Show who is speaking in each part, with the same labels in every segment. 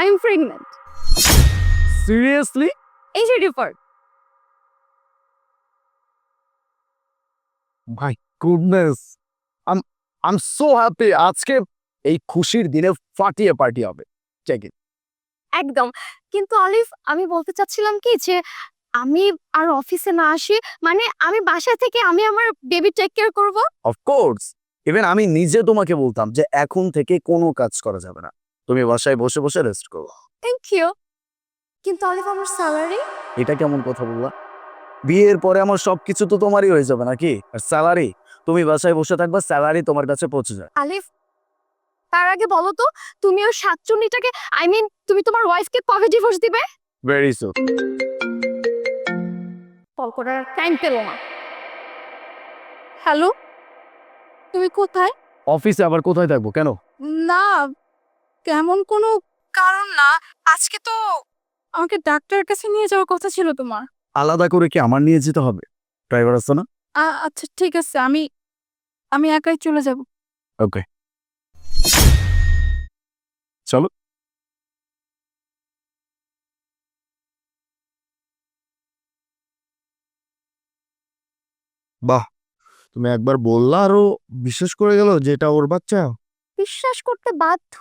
Speaker 1: I am pregnant
Speaker 2: seriously?
Speaker 1: এই যে report
Speaker 2: my goodness I'm I'm so happy আজকে এই খুশির দিনে ফাটিয়ে পার্টি হবে। চেক ইট
Speaker 1: একদম। কিন্তু অলিভ আমি বলতে চাচ্ছিলাম কি যে আমি আর অফিসে না আসি মানে আমি বাসা থেকে আমি আমার বেবি টেক কেয়ার করব?
Speaker 2: অফকোর্স ইভেন আমি নিজে তোমাকে বলতাম যে এখন থেকে কোনো কাজ করা যাবে না। তুমি বাসায় বসে বসে রেস্ট করো।
Speaker 1: থ্যাংক ইউ কিন্তু অলিভ আমার স্যালারি
Speaker 2: এটা কেমন কথা বললা? বিয়ের পরে আমার সবকিছু তো তোমারই হয়ে যাবে নাকি? আর স্যালারি তুমি বাসায় বসে থাকবা স্যালারি তোমার কাছে পৌঁছে যায়।
Speaker 1: আলিফ তার আগে বলো তো তুমি ওই সাতচল্লিশটাকে আই মিন তুমি তোমার ওয়াইফকে কবে ডিভোর্স দিবে?
Speaker 2: ভেরি সো
Speaker 1: কল করার টাইম পেল না। হ্যালো তুমি কোথায়?
Speaker 2: অফিসে আবার কোথায় থাকব? কেন?
Speaker 1: না কেমন কোনো কারণ না। আজকে তো আমাকে ডাক্তারের কাছে নিয়ে যাওয়ার কথা ছিল তোমার।
Speaker 2: আলাদা করে কি আমার নিয়ে যেতে হবে? ড্রাইভার আছে না?
Speaker 1: আ- আচ্ছা ঠিক আছে। আমি আমি একাই চলে যাব।
Speaker 2: ওকে। চলো। বাহ! তুমি একবার বললা আরও বিশ্বাস করে গেল যে এটা ওর বাচ্চা।
Speaker 1: বিশ্বাস করতে বাধ্য।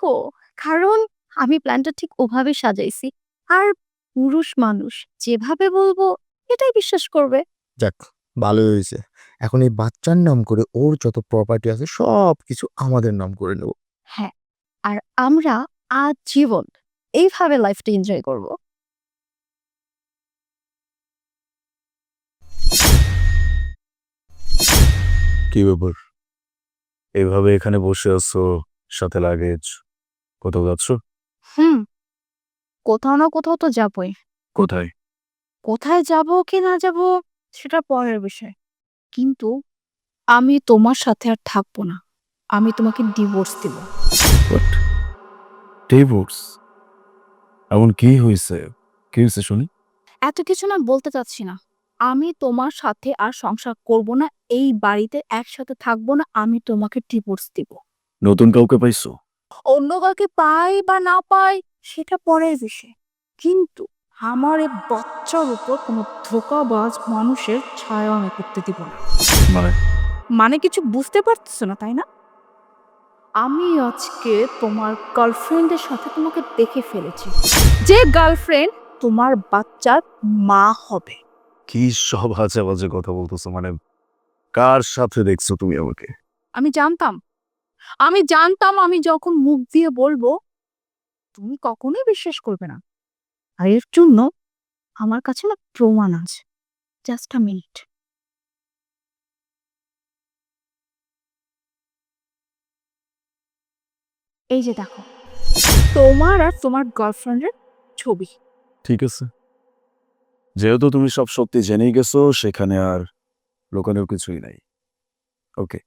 Speaker 1: কারণ আমি প্ল্যানটা ঠিক ওভাবে সাজাইছি। আর পুরুষ মানুষ যেভাবে বলব এটাই বিশ্বাস করবে।
Speaker 3: যাক ভালোই হয়েছে। এখন এই বাচ্চার নাম করে ওর যত প্রপার্টি আছে সব কিছু আমাদের নাম করে নেব।
Speaker 1: হ্যাঁ আর আমরা আজ জীবন এইভাবে লাইফটা এনজয় করব।
Speaker 2: কি ব্যাপার? এভাবে এখানে বসে আছো সাথে লাগেজ কোথাও যাচ্ছ?
Speaker 1: হুম। কোথাও না কোথাও তো যাবই।
Speaker 2: কোথায়?
Speaker 1: কোথায় যাব কি না যাব সেটা পরের বিষয়। কিন্তু আমি তোমার সাথে আর থাকব না। আমি তোমাকে ডিভোর্স দিব।
Speaker 2: ডিভোর্স এমন কি হয়েছে? কি হয়েছে শুনি?
Speaker 1: এত কিছু না বলতে চাচ্ছি না। আমি তোমার সাথে আর সংসার করব না এই বাড়িতে একসাথে থাকব না আমি তোমাকে ডিভোর্স দিব।
Speaker 2: নতুন কাউকে পাইছো?
Speaker 1: অন্য কাউকে পাই বা না পাই সেটা পরের বিষয়। কিন্তু আমার এই বাচ্চার উপর কোনো ধোকাবাজ মানুষের ছায়া আমি করতে দিব না।
Speaker 2: মানে?
Speaker 1: মানে কিছু বুঝতে পারতেছো না তাই না? আমি আজকে তোমার গার্লফ্রেন্ডের সাথে তোমাকে দেখে ফেলেছি। যে গার্লফ্রেন্ড তোমার বাচ্চার মা হবে।
Speaker 2: কি সব আজে বাজে কথা বলতেছো মানে কার সাথে দেখছ তুমি আমাকে?
Speaker 1: আমি জানতাম। আমি জানতাম আমি যখন মুখ দিয়ে বলব, তুমি কখনোই বিশ্বাস করবে না। আর এর জন্য আমার কাছে না প্রমাণ আছে। জাস্ট আ মিনিট এই যে দেখো, তোমার আর তোমার গার্লফ্রেন্ডের ছবি।
Speaker 2: ঠিক আছে। যেহেতু তুমি সব সত্যি জেনেই গেছো, সেখানে আর লোকানোর কিছুই নাই। ওকে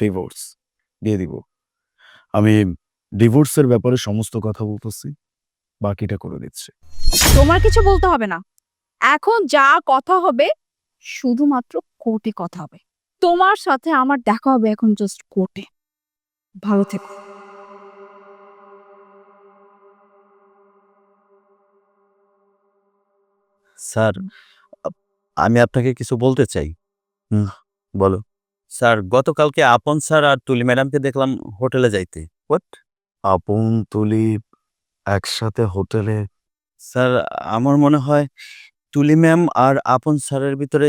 Speaker 2: ডিভোর্স দিয়ে দিব। আমি ডিভোর্সের ব্যাপারে সমস্ত কথা বলতেছি বাকিটা করে দিচ্ছি।
Speaker 1: তোমার কিছু বলতে হবে না। এখন যা কথা হবে শুধুমাত্র কোর্টে কথা হবে। তোমার সাথে আমার দেখা হবে এখন জাস্ট কোর্টে। ভালো থেকো।
Speaker 4: স্যার আমি আপনাকে কিছু বলতে চাই।
Speaker 2: বলো।
Speaker 4: স্যার গতকালকে আপন স্যার আর তুলি ম্যাডামকে দেখলাম হোটেলে যাইতে।
Speaker 2: হোয়াট আপন তুলি একসাথে হোটেলে?
Speaker 4: স্যার আমার মনে হয় তুলি ম্যাম আর আপন স্যারের ভিতরে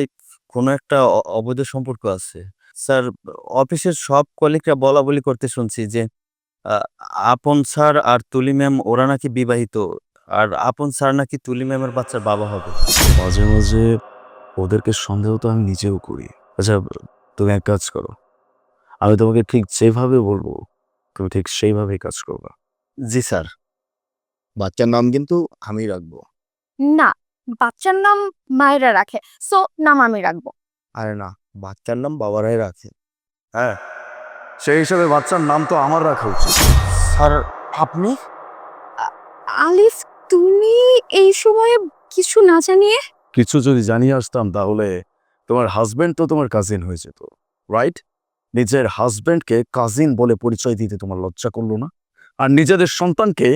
Speaker 4: কোনো একটা অবৈধ সম্পর্ক আছে। স্যার অফিসের সব কলিগরা বলা বলি করতে শুনছি যে আপন স্যার আর তুলি ম্যাম ওরা নাকি বিবাহিত আর আপন স্যার নাকি তুলি ম্যামের বাচ্চার বাবা হবে।
Speaker 2: মাঝে মাঝে ওদেরকে সন্দেহ তো আমি নিজেও করি। আচ্ছা তুমি এক কাজ করো। আমি তোমাকে ঠিক যেভাবে বলব তুমি ঠিক সেইভাবেই কাজ করবা।
Speaker 4: জি স্যার।
Speaker 3: বাচ্চার নাম কিন্তু আমি রাখব।
Speaker 1: না বাচ্চার নাম মায়েরা রাখে। সো নাম আমি রাখব।
Speaker 3: আরে না বাচ্চার নাম বাবারাই রাখে।
Speaker 2: হ্যাঁ সেই হিসাবে বাচ্চার নাম তো আমার রাখা উচিত।
Speaker 3: স্যার আপনি?
Speaker 1: আলিফ তুমি এই সময়ে কিছু না জানিয়ে?
Speaker 2: কিছু যদি জানিয়ে আসতাম তাহলে তোমার হাজবেন্ড তো তোমার কাজিন হয়ে যেত রাইট নিজের হাজবেন্ডকে কাজিন বলে পরিচয় দিতে তোমার লজ্জা করল না? আর নিজেদের সন্তানকে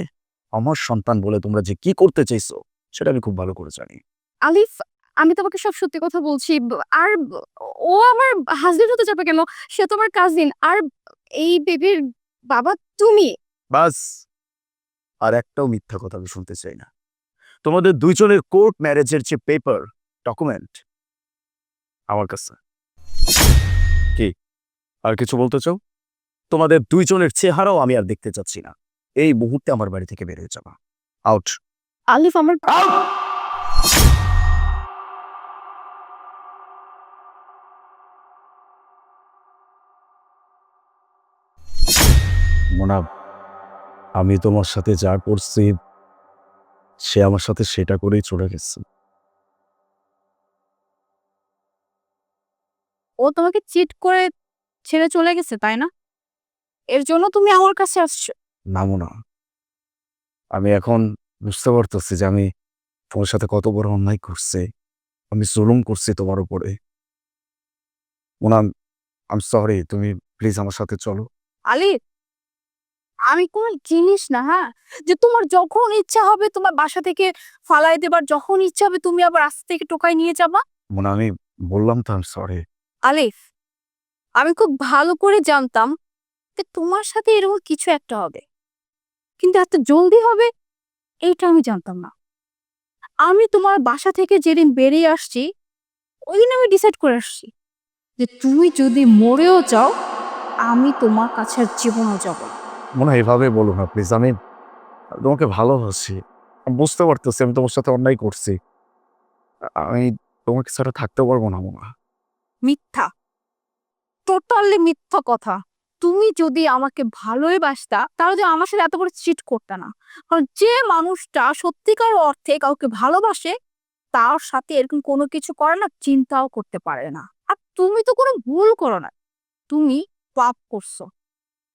Speaker 2: আমার সন্তান বলে তোমরা যে কি করতে চাইছো সেটা আমি খুব ভালো করে জানি।
Speaker 1: আলিফ আমি তোমাকে সব সত্যি কথা বলছি আর ও আমার হাজবেন্ড হতে যাবে কেন? সে তোমার কাজিন আর এই বেবির বাবা তুমি?
Speaker 2: বাস আর একটাও মিথ্যা কথা আমি শুনতে চাই না। তোমাদের দুইজনের কোর্ট ম্যারেজের যে পেপার ডকুমেন্ট আমার কাছে। কি? আর কিছু বলতে চাও? তোমাদের দুইজনের চেহারাও আমি আর দেখতে চাচ্ছি না। এই মুহূর্তে আমার বাড়ি থেকে বের হয়ে যাবা। আউট
Speaker 1: আলিফ আমার
Speaker 2: মোনা আমি তোমার সাথে যা করছি সে আমার সাথে সেটা করেই চলে গেছে।
Speaker 1: ও তোমাকে চিট করে ছেড়ে চলে গেছে তাই না? এর জন্য তুমি আমার কাছে আসছো।
Speaker 2: নামো না আমি এখন বুঝতে পারতেছি যে আমি তোমার সাথে কত বড় অন্যায় করছে। আমি জুলুম করছি তোমার উপরে। মোনা আম সরি তুমি প্লিজ আমার সাথে চলো।
Speaker 1: আলিফ আমি কোন জিনিস না হ্যাঁ? যে তোমার যখন ইচ্ছা হবে তোমার বাসা থেকে ফালাই দেবার যখন ইচ্ছা হবে তুমি আবার রাস্তা থেকে টোকাই নিয়ে যাবা।
Speaker 2: মোনা আমি বললাম তো আমি সরি
Speaker 1: আলিফ, আমি খুব ভালো করে জানতাম যে তোমার সাথে এরকম কিছু একটা হবে। কিন্তু এত জলদি হবে, এইটা আমি জানতাম না। আমি তোমার বাসা থেকে যেদিন বেরিয়ে আসছি ওই দিন আমি ডিসাইড করে আসছি যে তুমি যদি মরেও যাও, আমি তোমার কাছে আর জীবনও যাব
Speaker 2: মোনা এভাবে বলো না প্লিজ আমি তোমাকে ভালোবাসি। বুঝতে পারতেছি, আমি তোমার সাথে অন্যায় করছি। আমি তোমাকে ছাড়া থাকতে পারব না মোনা
Speaker 1: মিথ্যা। টোটালি মিথ্যা কথা। তুমি যদি আমাকে ভালোই বাসতা, তাহলে আমার সাথে এত করে চিট করতে না। কারণ যে মানুষটা সত্যিকার অর্থে কাউকে ভালোবাসে, তার সাথে এরকম কোনো কিছু করে না, চিন্তাও করতে পারে না। আর তুমি তো কোনো ভুল করো না। তুমি পাপ করছ।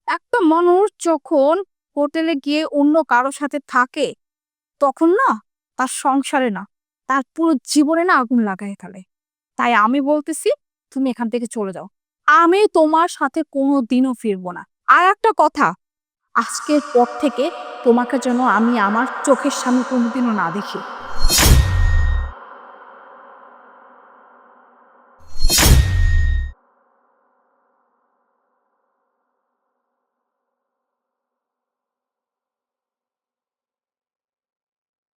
Speaker 1: একটা মানুষ যখন হোটেলে গিয়ে অন্য কারোর সাথে থাকে, তখন না, তার সংসারে না, তার পুরো জীবনে না আগুন লাগায় ফেলে। তাই আমি বলতেছি তুমি এখান থেকে চলে যাও। আমি তোমার সাথে কোনো দিনও ফিরবো না। আর একটা কথা, আজকের পর থেকে তোমাকে যেন আমি আমার চোখের সামনে কোনোদিনও না দেখি।